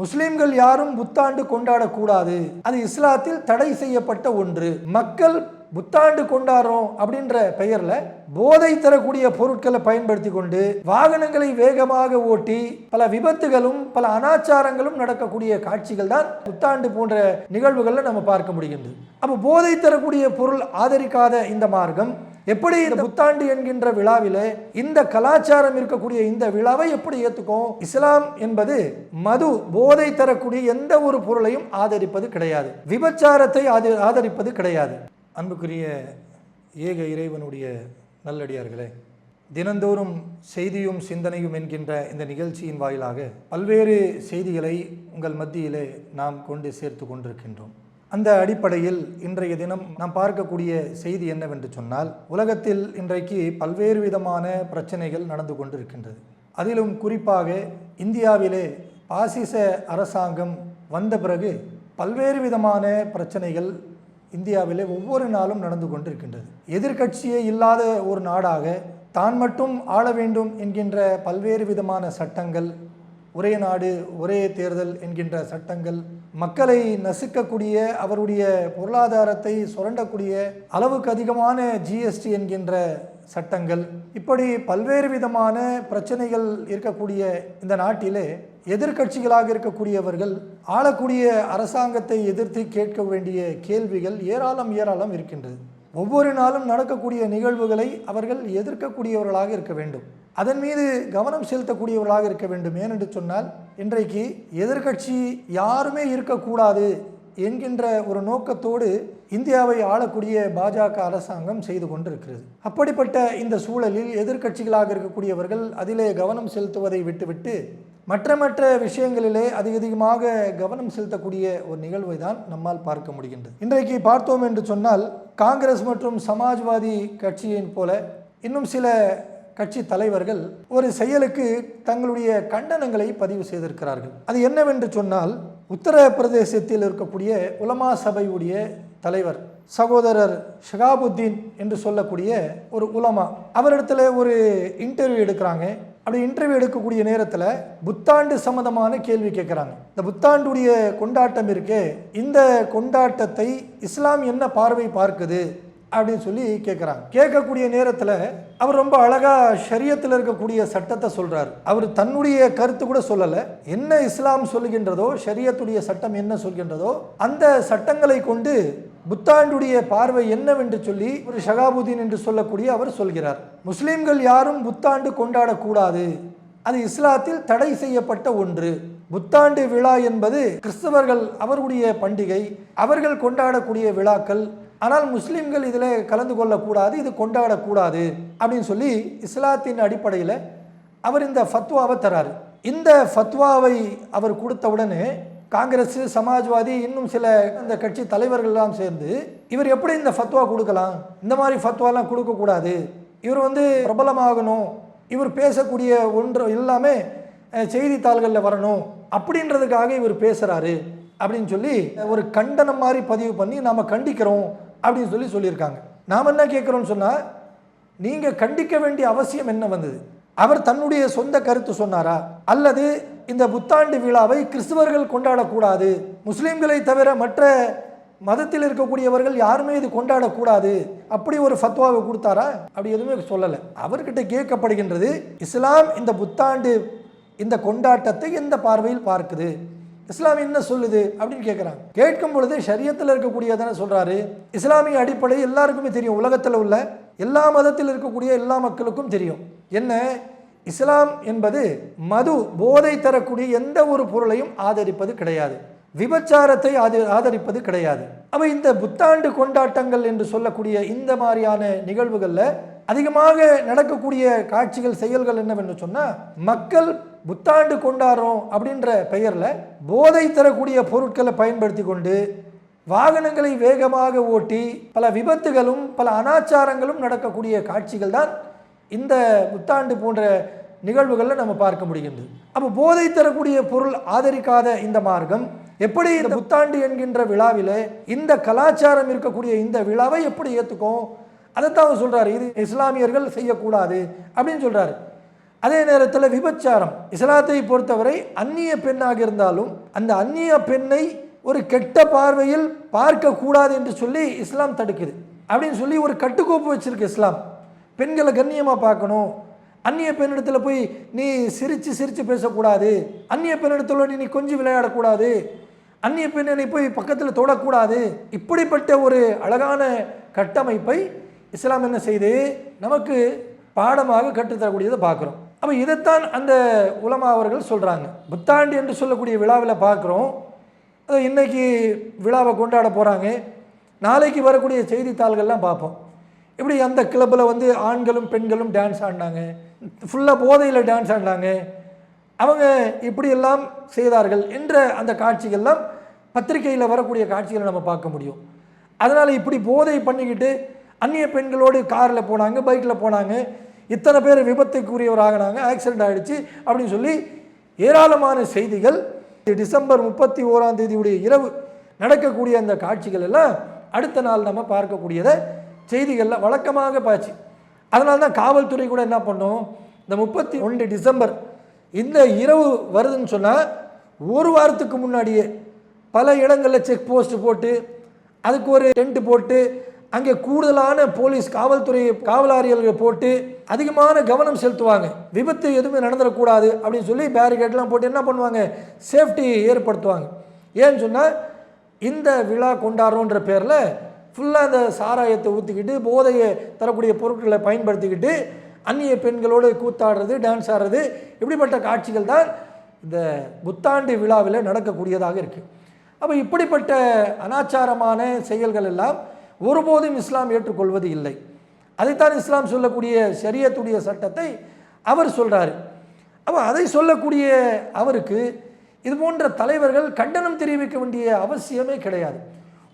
முஸ்லிம்கள் யாரும் புத்தாண்டு கொண்டாடக்கூடாது. அது இஸ்லாத்தில் தடை செய்யப்பட்ட ஒன்று. மக்கள் புத்தாண்டு கொண்டாடுறோம் அப்படின்ற பெயர்ல போதை தரக்கூடிய பொருட்களை பயன்படுத்தி கொண்டு வாகனங்களை வேகமாக ஓட்டி பல விபத்துகளும் பல அனாச்சாரங்களும் நடக்கக்கூடிய காட்சிகள் தான் புத்தாண்டு போன்ற நிகழ்வுகளில் நம்ம பார்க்க முடிகின்றது. அப்போ போதை தரக்கூடிய பொருள் ஆதரிக்காத இந்த மார்க்கம் எப்படி இந்த புத்தாண்டு என்கின்ற விழாவிலே இந்த கலாச்சாரம் இருக்கக்கூடிய இந்த விழாவை எப்படி ஏத்துக்கும்? இஸ்லாம் என்பது மது போதை தரக்கூடிய எந்த ஒரு பொருளையும் ஆதரிப்பது கிடையாது. விபச்சாரத்தை ஆதி- ஆதரிப்பது கிடையாது. அன்புக்குரிய ஏக இறைவனுடைய நல்லடியார்களே தினந்தோறும் செய்தியும் சிந்தனையும் என்கின்ற இந்த நிகழ்ச்சியின் வாயிலாக பல்வேறு செய்திகளை உங்கள் மத்தியிலே நாம் கொண்டு சேர்த்து கொண்டிருக்கின்றோம். அந்த அடிப்படையில் இன்றைய தினம் நாம் பார்க்கக்கூடிய செய்தி என்னவென்று சொன்னால் உலகத்தில் இன்றைக்கு பல்வேறு விதமான பிரச்சனைகள் நடந்து கொண்டிருக்கின்றது. அதிலும் குறிப்பாக இந்தியாவிலே பாசிச அரசாங்கம் வந்த பிறகு பல்வேறு விதமான பிரச்சனைகள் இந்தியாவிலே ஒவ்வொரு நாளும் நடந்து கொண்டிருக்கின்றது. எதிர்க்கட்சியே இல்லாத ஒரு நாடாக தான் மட்டும் ஆள வேண்டும் என்கின்ற பல்வேறு விதமான சட்டங்கள் ஒரே நாடு ஒரே தேர்தல் என்கின்ற சட்டங்கள் மக்களை நசுக்கக்கூடிய அவருடைய பொருளாதாரத்தை சுரண்டக்கூடிய அளவுக்கு அதிகமான ஜிஎஸ்டி என்கின்ற சட்டங்கள் இப்படி பல்வேறு விதமான பிரச்சனைகள் இருக்கக்கூடிய இந்த நாட்டிலே எதிர்க்கட்சிகளாக இருக்கக்கூடியவர்கள் ஆளக்கூடிய அரசாங்கத்தை எதிர்த்து கேட்க வேண்டிய கேள்விகள் ஏராளம் ஏராளம் இருக்கின்றது. ஒவ்வொரு நாளும் நடக்கக்கூடிய நிகழ்வுகளை அவர்கள் எதிர்க்கக்கூடியவர்களாக இருக்க வேண்டும். அதன் மீது கவனம் செலுத்தக்கூடியவர்களாக இருக்க வேண்டும் ஏனென்று சொன்னால் இன்றைக்கு எதிர்க்கட்சி யாருமே இருக்கக்கூடாது என்கின்ற ஒரு நோக்கத்தோடு இந்தியாவை ஆளக்கூடிய பாஜக அரசாங்கம் செய்து கொண்டிருக்கிறது. அப்படிப்பட்ட இந்த சூழலில் எதிர்க்கட்சிகளாக இருக்கக்கூடியவர்கள் அதிலே கவனம் செலுத்துவதை விட்டுவிட்டு மற்ற மற்ற விஷயங்களிலே அதிக அதிகமாக கவனம் செலுத்தக்கூடிய ஒரு நிகழ்வை தான் நம்மால் பார்க்க முடிகின்றது. இன்றைக்கு பார்த்தோம் என்று சொன்னால் காங்கிரஸ் மற்றும் சமாஜ்வாதி கட்சியின் போல இன்னும் சில கட்சி தலைவர்கள் ஒரு செயலுக்கு தங்களுடைய கண்டனங்களை பதிவு செய்திருக்கிறார்கள். அது என்னவென்று சொன்னால் உத்தரப்பிரதேசத்தில் இருக்கக்கூடிய உலமா சபையுடைய தலைவர் சகோதரர் ஷகாபுத்தீன் என்று சொல்லக்கூடிய ஒரு உலமா. அவரிடத்துல ஒரு இன்டர்வியூ எடுக்கிறாங்க. அப்படி இன்டர்வியூ எடுக்கக்கூடிய நேரத்தில் புத்தாண்டு சம்மந்தமான கேள்வி கேட்குறாங்க இந்த புத்தாண்டுடைய கொண்டாட்டம் இருக்கே இந்த கொண்டாட்டத்தை இஸ்லாம் என்ன பார்வை பார்க்குது? அப்படின்னு சொல்லி கேட்குறாங்க கேட்கக்கூடிய நேரத்தில் அவர் ரொம்ப அழகாக ஷரியத்தில் இருக்கக்கூடிய சட்டத்தை சொல்கிறார் அவர் தன்னுடைய கருத்து கூட சொல்லலை. என்ன இஸ்லாம் சொல்லுகின்றதோ ஷரியத்துடைய சட்டம் என்ன சொல்கின்றதோ அந்த சட்டங்களை கொண்டு புத்தாண்டுடைய பார்வை என்னவென்று சொல்லி ஒரு ஷகாபுதீன் என்று சொல்லக்கூடிய அவர் சொல்கிறார். முஸ்லீம்கள் யாரும் புத்தாண்டு கொண்டாடக்கூடாது. அது இஸ்லாத்தில் தடை செய்யப்பட்ட ஒன்று. புத்தாண்டு விழா என்பது கிறிஸ்தவர்கள் அவருடைய பண்டிகை அவர்கள் கொண்டாடக்கூடிய விழாக்கள் ஆனால் முஸ்லீம்கள் இதில் கலந்து கொள்ளக்கூடாது இது கொண்டாடக்கூடாது அப்படின்னு சொல்லி இஸ்லாத்தின் அடிப்படையில் அவர் இந்த ஃபத்வாவை தராரு. இந்த ஃபத்வாவை அவர் கொடுத்தவுடனே காங்கிரஸ் சமாஜ்வாதி இன்னும் சில இந்த கட்சி தலைவர்கள்லாம் சேர்ந்து இவர் எப்படி இந்த ஃபத்வா கொடுக்கலாம்? இந்த மாதிரி ஃபத்வாலாம் கொடுக்கக்கூடாது. இவர் வந்து பிரபலமாகணும். இவர் பேசக்கூடிய ஒன்று எல்லாமே செய்தித்தாள்களில் வரணும். அப்படின்றதுக்காக இவர் பேசுகிறாரு அப்படின்னு சொல்லி ஒரு கண்டனம் மாதிரி பதிவு பண்ணி நாம் கண்டிக்கிறோம். அப்படின்னு சொல்லி சொல்லியிருக்காங்க. நாம் என்ன கேட்குறோம்னு சொன்னால் நீங்கள் கண்டிக்க வேண்டிய அவசியம் என்ன வந்தது? அவர் தன்னுடைய சொந்த கருத்து சொன்னாரா? அல்லது இந்த புத்தாண்டு விழாவை கிறிஸ்தவர்கள் கொண்டாடக்கூடாது? முஸ்லீம்களை தவிர மற்ற மதத்தில் இருக்கக்கூடியவர்கள் யாருமே இது கொண்டாடக்கூடாது? அப்படி ஒரு ஃபத்வாவை கொடுத்தாரா? அப்படி எதுவுமே சொல்லலை. அவர்கிட்ட கேட்கப்படுகின்றது இஸ்லாம் இந்த புத்தாண்டு இந்த கொண்டாட்டத்தை எந்த பார்வையில் பார்க்குது? இஸ்லாம் என்ன சொல்லுது அப்படின்னு கேட்குறாங்க கேட்கும் பொழுது ஷரியத்தில் இருக்கக்கூடியதான சொல்கிறாரு இஸ்லாமிய அடிப்படை எல்லாருக்குமே தெரியும். உலகத்தில் உள்ள எல்லா மதத்தில் இருக்கக்கூடிய எல்லா மக்களுக்கும் தெரியும். என்ன? இஸ்லாம் என்பது மது போதை தரக்கூடிய எந்த ஒரு பொருளையும் ஆதரிப்பது கிடையாது. விபச்சாரத்தை ஆதி ஆதரிப்பது கிடையாது. அப்ப இந்த புத்தாண்டு கொண்டாட்டங்கள் என்று சொல்லக்கூடிய இந்த மாதிரியான நிகழ்வுகளில் அதிகமாக நடக்கக்கூடிய காட்சிகள் செயல்கள் என்னவென்று சொன்னால் மக்கள் புத்தாண்டு கொண்டாடுறோம் அப்படின்ற பெயரில் போதை தரக்கூடிய பொருட்களை பயன்படுத்தி கொண்டு வாகனங்களை வேகமாக ஓட்டி பல விபத்துகளும் பல அனாச்சாரங்களும் நடக்கக்கூடிய காட்சிகள் தான் இந்த புத்தாண்டு போன்ற நிகழ்வுகளில் நம்ம பார்க்க முடிகின்றது. அப்போ போதை தரக்கூடிய பொருள் ஆதரிக்காத இந்த மார்க்கம் எப்படி இந்த புத்தாண்டு என்கின்ற விழாவில் இந்த கலாச்சாரம் இருக்கக்கூடிய இந்த விழாவை எப்படி ஏற்றுக்கும் அதைத்தான் அவர் சொல்கிறார் இது இஸ்லாமியர்கள் செய்யக்கூடாது அப்படின்னு சொல்கிறாரு அதே நேரத்தில் விபச்சாரம். இஸ்லாத்தை பொறுத்தவரை அந்நிய பெண்ணாக இருந்தாலும் அந்த அந்நிய பெண்ணை ஒரு கெட்ட பார்வையில் பார்க்கக்கூடாது என்று சொல்லி இஸ்லாம் தடுக்குது. அப்படின்னு சொல்லி ஒரு கட்டுக்கோப்பு வச்சுருக்கு இஸ்லாம். பெண்களை கண்ணியமாக பார்க்கணும். அந்நிய பெண்ணிடத்தில் போய் நீ சிரித்து சிரித்து பேசக்கூடாது. அந்நிய பெண்ணிடத்தில் நீ நீ கொஞ்சம் விளையாடக்கூடாது. அந்நிய பெண்ணை போய் பக்கத்தில் தொடக்கூடாது. இப்படிப்பட்ட ஒரு அழகான கட்டமைப்பை இஸ்லாம் என்ன செய்து நமக்கு பாடமாக கற்றுத்தரக்கூடியதை பார்க்குறோம். அப்போ இதைத்தான் அந்த உலமா அவர்கள் சொல்கிறாங்க புத்தாண்டு என்று சொல்லக்கூடிய விழாவில் பார்க்குறோம் அது விழாவை கொண்டாட போகிறாங்க நாளைக்கு வரக்கூடிய செய்தித்தாள்கள்லாம் பார்ப்போம் இப்படி அந்த கிளப்பில் வந்து ஆண்களும் பெண்களும் டான்ஸ் ஆடினாங்க. ஃபுல்லாக போதையில் டான்ஸ் ஆடினாங்க. அவங்க இப்படியெல்லாம் செய்தார்கள் என்ற அந்த காட்சிகள்லாம் பத்திரிகையில் வரக்கூடிய காட்சிகளை நம்ம பார்க்க முடியும். அதனால் இப்படி போதை பண்ணிக்கிட்டு அந்நிய பெண்களோடு காரில் போனாங்க பைக்கில் போனாங்க. இத்தனை பேர் விபத்துக்குரியவராகினாங்க ஆக்சிடென்ட் ஆகிடுச்சு அப்படின்னு சொல்லி ஏராளமான செய்திகள். டிசம்பர் முப்பத்தி ஓராம் தேதியுடைய இரவு நடக்கக்கூடிய அந்த காட்சிகள் எல்லாம் அடுத்த நாள் நம்ம பார்க்கக்கூடியதை செய்திகளில் வழக்கமாக பாச்சு அதனால தான் காவல்துறை கூட என்ன பண்ணோம்? இந்த முப்பத்தி ஒன்று டிசம்பர் இந்த இரவு வருதுன்னு சொன்னால் ஒரு வாரத்துக்கு முன்னாடியே பல இடங்களில் செக் போஸ்ட் போட்டு அதுக்கு ஒரு டென்ட் போட்டு அங்கே கூடுதலான போலீஸ் காவல்துறை காவலாரியர்கள் போட்டு அதிகமான கவனம் செலுத்துவாங்க. விபத்து எதுவுமே நடந்துடக்கூடாது அப்படின்னு சொல்லி பேரிகேட்லாம் போட்டு என்ன பண்ணுவாங்க? சேஃப்டி ஏற்படுத்துவாங்க. ஏன்னு சொன்னால் இந்த விழா கொண்டாடுறோன்ற பேரில் ஃபுல்லாக அந்த சாராயத்தை ஊற்றிக்கிட்டு போதையை தரக்கூடிய பொருட்களை பயன்படுத்திக்கிட்டு அந்நிய பெண்களோடு கூத்தாடுறது டான்ஸ் ஆடுறது இப்படிப்பட்ட காட்சிகள் தான் இந்த புத்தாண்டு விழாவில் நடக்கக்கூடியதாக இருக்குது அப்போ இப்படிப்பட்ட அனாச்சாரமான செயல்கள் எல்லாம் ஒருபோதும் இஸ்லாம் ஏற்றுக்கொள்வது இல்லை. அதைத்தான் இஸ்லாம் சொல்லக்கூடிய சரியத்துடைய சட்டத்தை அவர் சொல்கிறாரு அப்போ அதை சொல்லக்கூடிய அவருக்கு இது போன்ற தலைவர்கள் கண்டனம் தெரிவிக்க வேண்டிய அவசியமே கிடையாது.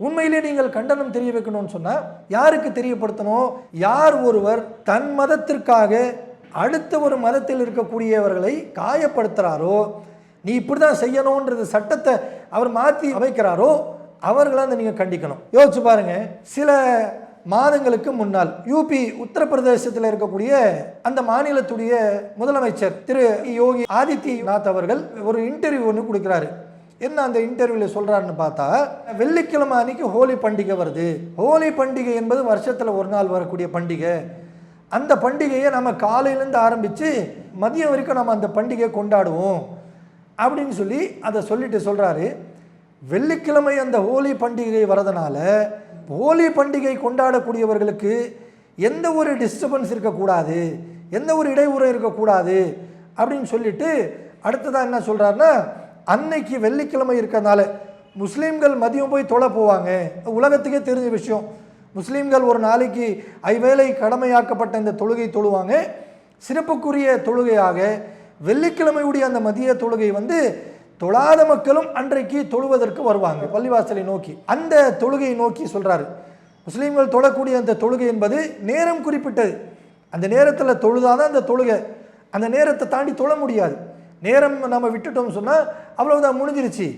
உண்மையிலே நீங்கள் கண்டனம் தெரிய வைக்கணும்னு சொன்னால் யாருக்கு தெரியப்படுத்தணும்? யார் ஒருவர் தன் மதத்திற்காக அடுத்த ஒரு மதத்தில் இருக்கக்கூடியவர்களை காயப்படுத்துகிறாரோ நீ இப்படி தான் செய்யணுன்றது சட்டத்தை அவர் மாற்றி அமைக்கிறாரோ அவர்களை அந்த நீங்கள் கண்டிக்கணும். யோசிச்சு பாருங்க. சில மாதங்களுக்கு முன்னால் யூபி உத்தரப்பிரதேசத்தில் இருக்கக்கூடிய அந்த மாநிலத்துடைய முதலமைச்சர் திரு யோகி ஆதித்யநாத் அவர்கள் ஒரு இன்டர்வியூ ஒன்று கொடுக்குறாரு. என்ன அந்த இன்டர்வியூவில் சொல்கிறாருன்னு பார்த்தா வெள்ளிக்கிழமை அன்னைக்கு ஹோலி பண்டிகை வருது. ஹோலி பண்டிகை என்பது வருஷத்தில் ஒரு நாள் வரக்கூடிய பண்டிகை. அந்த பண்டிகையை நம்ம காலையிலேருந்து ஆரம்பித்து மதியம் வரைக்கும் நம்ம அந்த பண்டிகையை கொண்டாடுவோம் அப்படின்னு சொல்லி அதை சொல்லிட்டு சொல்கிறாரு வெள்ளிக்கிழமை அந்த ஹோலி பண்டிகை வரதுனால ஹோலி பண்டிகை கொண்டாடக்கூடியவர்களுக்கு எந்த ஒரு டிஸ்டர்பன்ஸ் இருக்கக்கூடாது எந்த ஒரு இடையூறு இருக்கக்கூடாது அப்படின்னு சொல்லிட்டு அடுத்ததாக என்ன சொல்கிறாருன்னா அன்னைக்கு வெள்ளிக்கிழமை இருக்கிறதுனால முஸ்லீம்கள் மதியம் போய் தொலை போவாங்க. உலகத்துக்கே தெரிஞ்ச விஷயம். முஸ்லீம்கள் ஒரு நாளைக்கு ஐவேளை கடமையாக்கப்பட்ட இந்த தொழுகை தொழுவாங்க. சிறப்புக்குரிய தொழுகையாக வெள்ளிக்கிழமையுடைய அந்த மதிய தொழுகை வந்து தொழாத மக்களும் அன்றைக்கு தொழுவதற்கு வருவாங்க. பள்ளிவாசலை நோக்கி. அந்த தொழுகையை நோக்கி சொல்கிறாரு முஸ்லீம்கள் தொழக்கூடிய அந்த தொழுகை என்பது நேரம் குறிப்பிட்டது. அந்த நேரத்தில் தொழுதாதான் அந்த தொழுகை. அந்த நேரத்தை தாண்டி தொழ முடியாது. நேரம் நம்ம விட்டுட்டோம்னு சொன்னால் அவ்வளவுதான் முடிஞ்சிருச்சு.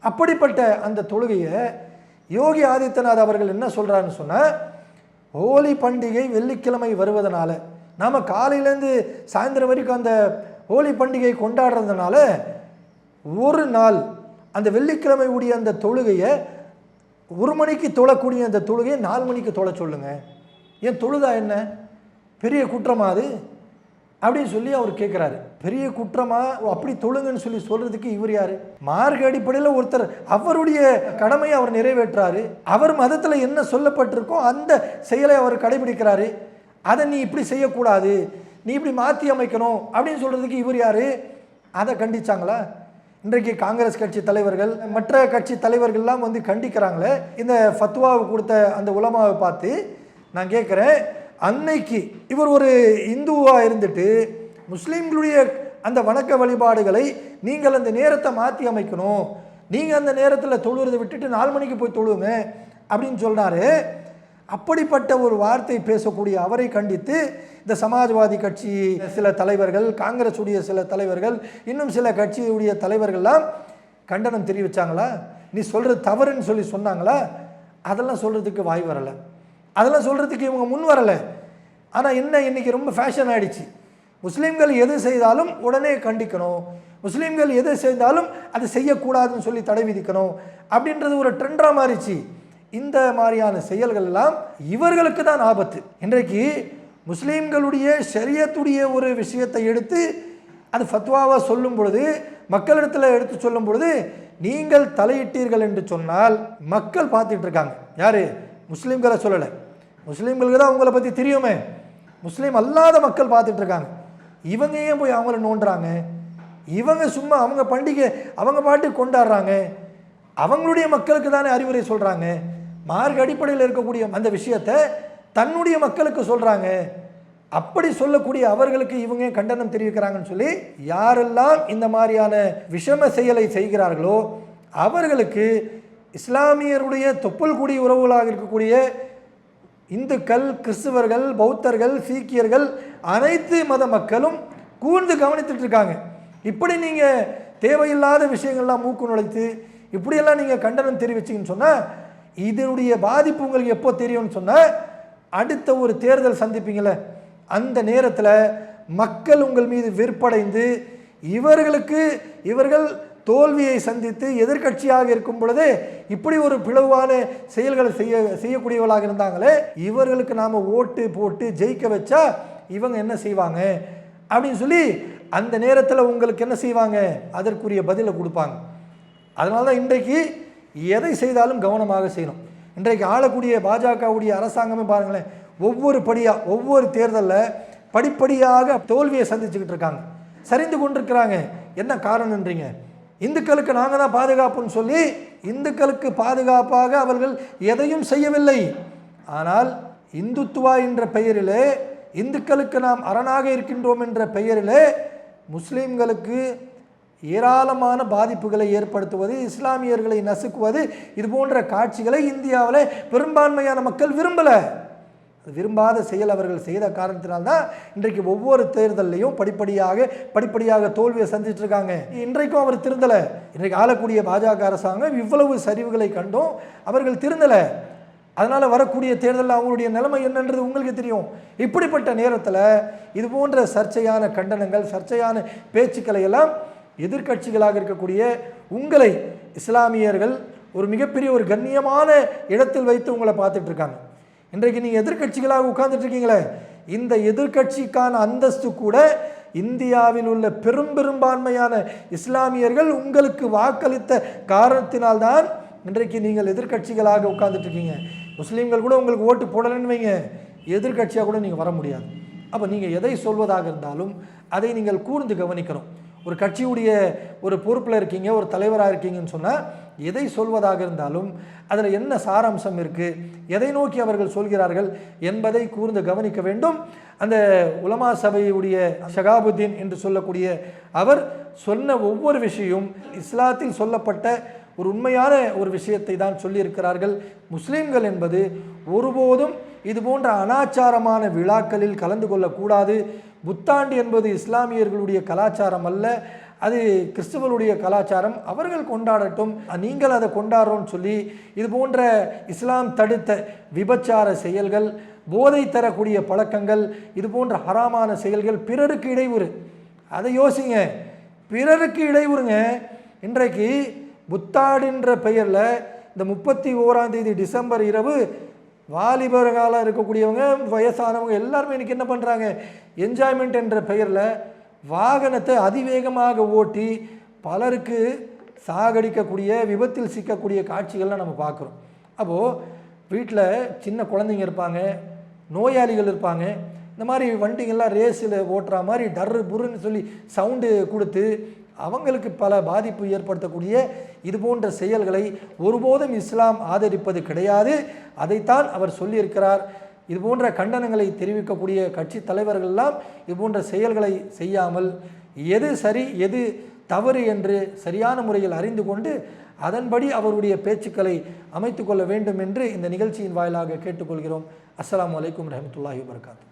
அப்படிப்பட்ட அந்த தொழுகையை யோகி ஆதித்யநாத் அவர்கள் என்ன சொல்கிறாருன்னு சொன்னால் ஹோலி பண்டிகை வெள்ளிக்கிழமை வருவதனால நாம் காலையிலேருந்து சாயந்தரம் வரைக்கும் அந்த ஹோலி பண்டிகை கொண்டாடுறதுனால ஒரு நாள் அந்த வெள்ளிக்கிழமை உடைய அந்த தொழுகையை ஒரு மணிக்கு தொழக்கூடிய அந்த தொழுகையை நாலு மணிக்கு தொலை சொல்லுங்கள் ஏன் தொழுதா என்ன? பெரிய குற்றமா அது? அப்படின்னு சொல்லி அவர் கேட்குறாரு பெரிய குற்றமா? ஓ, அப்படி தொழுங்கன்னு சொல்லி சொல்றதுக்கு இவர் யாரு? மார்க்க அடிப்படையில் ஒருத்தர் அவருடைய கடமையை அவர் நிறைவேற்றுறாரு அவர் மதத்தில் என்ன சொல்லப்பட்டிருக்கோ அந்த செயலை அவர் கடைபிடிக்கிறாரு. அதை நீ இப்படி செய்யக்கூடாது. நீ இப்படி மாற்றி அமைக்கணும் அப்படின்னு சொல்றதுக்கு இவர் யாரு? அதை கண்டிச்சாங்களா? இன்றைக்கு காங்கிரஸ் கட்சி தலைவர்கள் மற்ற கட்சி தலைவர்கள்லாம் வந்து கண்டிக்கிறாங்களே இந்த ஃபத்வாவை கொடுத்த அந்த உலமாவை பார்த்து நான் கேட்குறேன் அன்னைக்கு இவர் ஒரு இந்துவாக இருந்துட்டு முஸ்லீம்களுடைய அந்த வணக்க வழிபாடுகளை நீங்கள் அந்த நேரத்தை மாற்றி அமைக்கணும் நீங்கள் அந்த நேரத்தில் தொழுகிறத விட்டுட்டு நாலு மணிக்கு போய் தொழுங்க அப்படின்னு சொல்கிறாரு அப்படிப்பட்ட ஒரு வார்த்தை பேசக்கூடிய அவரை கண்டித்து இந்த சமாஜ்வாதி கட்சி சில தலைவர்கள் காங்கிரஸுடைய சில தலைவர்கள் இன்னும் சில கட்சியுடைய தலைவர்கள்லாம் கண்டனம் தெரிவித்தாங்களா நீ சொல்கிறது தவறுன்னு சொல்லி சொன்னாங்களா? அதெல்லாம் சொல்கிறதுக்கு வாய் வரலை. அதெல்லாம் சொல்கிறதுக்கு இவங்க முன் வரலை. ஆனால் என்ன இன்றைக்கி ரொம்ப ஃபேஷன் ஆகிடுச்சு முஸ்லீம்கள் எது செய்தாலும் உடனே கண்டிக்கணும். முஸ்லீம்கள் எது செய்தாலும் அது செய்யக்கூடாதுன்னு சொல்லி தடை விதிக்கணும். அப்படின்றது ஒரு ட்ரெண்டாக மாறிச்சு. இந்த மாதிரியான செயல்கள் எல்லாம் இவர்களுக்கு தான் ஆபத்து. இன்றைக்கு முஸ்லீம்களுடைய ஷரியத்துடைய ஒரு விஷயத்தை எடுத்து அது ஃபத்வாவாக சொல்லும் பொழுது மக்களிடத்தில் எடுத்து சொல்லும் பொழுது நீங்கள் தலையிட்டீர்கள் என்று சொன்னால் மக்கள் பார்த்துட்டு இருக்காங்க. யாரு? முஸ்லீம்களை சொல்லலை. முஸ்லீம்களுக்கு தான் அவங்கள பற்றி தெரியுமே. முஸ்லீம் அல்லாத மக்கள் பார்த்துட்டு இருக்காங்க. இவங்க ஏன் போய் அவங்கள நோண்டுறாங்க? இவங்க சும்மா அவங்க பண்டிகை அவங்க பாட்டு கொண்டாடுறாங்க. அவங்களுடைய மக்களுக்கு தானே அறிவுரை சொல்கிறாங்க மார்க் அடிப்படையில் இருக்கக்கூடிய அந்த விஷயத்தை தன்னுடைய மக்களுக்கு சொல்கிறாங்க அப்படி சொல்லக்கூடிய அவர்களுக்கு இவங்க கண்டனம் தெரிவிக்கிறாங்கன்னு சொல்லி யாரெல்லாம் இந்த மாதிரியான விஷம செயலை செய்கிறார்களோ அவர்களுக்கு இஸ்லாமியருடைய தொப்புள் குடி உறவுகளாக இருக்கக்கூடிய இந்துக்கள் கிறிஸ்துவர்கள் பௌத்தர்கள் சீக்கியர்கள் அனைத்து மத மக்களும் கூர்ந்து கவனித்துட்டு இருக்காங்க. இப்படி நீங்கள் தேவையில்லாத விஷயங்கள்லாம் மூக்கு நுழைத்து இப்படியெல்லாம் நீங்கள் கண்டனம் தெரிவிச்சிங்கன்னு சொன்னால் இதனுடைய பாதிப்பு உங்களுக்கு எப்போ தெரியும்னு சொன்னால் அடுத்த ஒரு தேர்தல் சந்திப்பீங்களே அந்த நேரத்தில் மக்கள் உங்கள் மீது விற்படைந்து இவர்களுக்கு இவர்கள் தோல்வியை சந்தித்து எதிர்க்கட்சியாக இருக்கும் பொழுது இப்படி ஒரு பிளவான செயல்களை செய்ய செய்யக்கூடியவர்களாக இருந்தாங்களே இவர்களுக்கு நாம் ஓட்டு போட்டு ஜெயிக்க வச்சா இவங்க என்ன செய்வாங்க? அப்படின்னு சொல்லி அந்த நேரத்தில் உங்களுக்கு என்ன செய்வாங்க? அதற்குரிய பதிலை கொடுப்பாங்க. அதனால தான் இன்றைக்கு எதை செய்தாலும் கவனமாக செய்யணும். இன்றைக்கு ஆளக்கூடிய பாஜகவுடைய அரசாங்கமே பாருங்களேன் ஒவ்வொரு படியாக ஒவ்வொரு தேர்தலில் படிப்படியாக தோல்வியை சந்திச்சுக்கிட்டு இருக்காங்க. சரிந்து கொண்டிருக்கிறாங்க. என்ன காரணம்ன்றீங்க இந்துக்களுக்கு நாங்கள் தான் பாதுகாப்புன்னு சொல்லி இந்துக்களுக்கு பாதுகாப்பாக அவர்கள் எதையும் செய்யவில்லை. ஆனால் இந்துத்துவா என்ற பெயரிலே இந்துக்களுக்கு நாம் அரணாக இருக்கின்றோம் என்ற பெயரிலே முஸ்லீம்களுக்கு ஏராளமான பாதிப்புகளை ஏற்படுத்துவது இஸ்லாமியர்களை நசுக்குவது இது போன்ற காட்சிகளை இந்தியாவில் பெரும்பான்மையான மக்கள் விரும்பலை. விரும்பாத செயல் அவர்கள் செய்த காரணத்தினால்தான் இன்றைக்கு ஒவ்வொரு தேர்தலையும் படிப்படியாக படிப்படியாக தோல்வியை சந்திச்சுட்டு இருக்காங்க இன்றைக்கும் அவர் திருந்தலை. இன்றைக்கு ஆளக்கூடிய பாஜக அரசாங்கம் இவ்வளவு சரிவுகளை கண்டும் அவர்கள் திருந்தலை. அதனால் வரக்கூடிய தேர்தலில் அவங்களுடைய நிலைமை என்னன்றது உங்களுக்கு தெரியும். இப்படிப்பட்ட நேரத்தில் இது போன்ற சர்ச்சையான கண்டனங்கள் சர்ச்சையான பேச்சுக்களை எல்லாம் எதிர்க்கட்சிகளாக இருக்கக்கூடிய உங்களை இஸ்லாமியர்கள் ஒரு மிகப்பெரிய ஒரு கண்ணியமான இடத்தில் வைத்து உங்களை பார்த்துட்டு இருக்காங்க இன்றைக்கு நீங்கள் எதிர்க்கட்சிகளாக உட்கார்ந்துட்டு இருக்கீங்களே இந்த எதிர்க்கட்சிக்கான அந்தஸ்து கூட இந்தியாவில் உள்ள பெரும் பெரும்பான்மையான இஸ்லாமியர்கள் உங்களுக்கு வாக்களித்த காரணத்தினால்தான் இன்றைக்கு நீங்கள் எதிர்க்கட்சிகளாக உட்கார்ந்துட்டு இருக்கீங்க முஸ்லீம்கள் கூட உங்களுக்கு ஓட்டு போடலைன்னு வைங்க எதிர்க்கட்சியாக கூட நீங்கள் வர முடியாது. அப்போ நீங்கள் எதை சொல்வதாக இருந்தாலும் அதை நீங்கள் கூர்ந்து கவனிக்கணும். ஒரு கட்சியுடைய ஒரு பொறுப்பில் இருக்கீங்க ஒரு தலைவராக இருக்கீங்கன்னு சொன்னால் எதை சொல்வதாக இருந்தாலும் அதில் என்ன சாராம்சம் இருக்குது எதை நோக்கி அவர்கள் சொல்கிறார்கள் என்பதை கூர்ந்து கவனிக்க வேண்டும். அந்த உலமா சபையுடைய ஷகாபுத்தீன் என்று சொல்லக்கூடிய அவர் சொன்ன ஒவ்வொரு விஷயம் இஸ்லாத்தில் சொல்லப்பட்ட ஒரு உண்மையான ஒரு விஷயத்தை தான் சொல்லியிருக்கிறார்கள். முஸ்லீம்கள் என்பது ஒருபோதும் இது போன்ற அனாச்சாரமான விழாக்களில் கலந்து கொள்ளக்கூடாது. புத்தாண்டு என்பது இஸ்லாமியர்களுடைய கலாச்சாரம் அல்ல அது கிறிஸ்துவனுடைய கலாச்சாரம். அவர்கள் கொண்டாடட்டும். நீங்கள் அதை கொண்டாடுறோன்னு சொல்லி இது போன்ற இஸ்லாம் தடுத்த விபச்சார செயல்கள் போதை தரக்கூடிய பழக்கங்கள் இது போன்ற ஹராமான செயல்கள் பிறருக்கு இடையூறு. அதை யோசிங்க. பிறருக்கு இடையூறுங்க. இன்றைக்கு புத்தாடுன்ற பெயரில் இந்த முப்பத்தி ஓராம் தேதி டிசம்பர் இரவு வாலிபர்களாக இருக்கக்கூடியவங்க வயசானவங்க எல்லாருமே இன்றைக்கி என்ன பண்ணுறாங்க என்ஜாய்மெண்ட் என்ற பெயரில் வாகனத்தை அதிவேகமாக ஓட்டி பலருக்கு சாகடிக்கக்கூடிய விபத்தில் சிக்கக்கூடிய காட்சிகள்லாம் நம்ம பார்க்குறோம். அப்போது வீட்டில் சின்ன குழந்தைங்க இருப்பாங்க நோயாளிகள் இருப்பாங்க. இந்த மாதிரி வண்டிங்கள்லாம் ரேஸில் ஓட்டுற மாதிரி டர்ரு புருன்னு சொல்லி சவுண்டு கொடுத்து அவங்களுக்கு பல பாதிப்பு ஏற்படுத்தக்கூடிய இது போன்ற செயல்களை ஒருபோதும் இஸ்லாம் ஆதரிப்பது கிடையாது. அதைத்தான் அவர் சொல்லியிருக்கிறார். இது போன்ற கண்டனங்களை தெரிவிக்கக்கூடிய கட்சி தலைவர்கள்லாம் இது போன்ற செயல்களை செய்யாமல் எது சரி எது தவறு என்று சரியான முறையில் அறிந்து கொண்டு அதன்படி அவருடைய பேச்சுக்களை அமைத்து கொள்ள வேண்டும் என்று இந்த நிகழ்ச்சியின் வாயிலாக கேட்டுக்கொள்கிறோம். அஸ்லாம் வலைக்கம் ரஹமத்துல்லாஹி வபரகாத்து.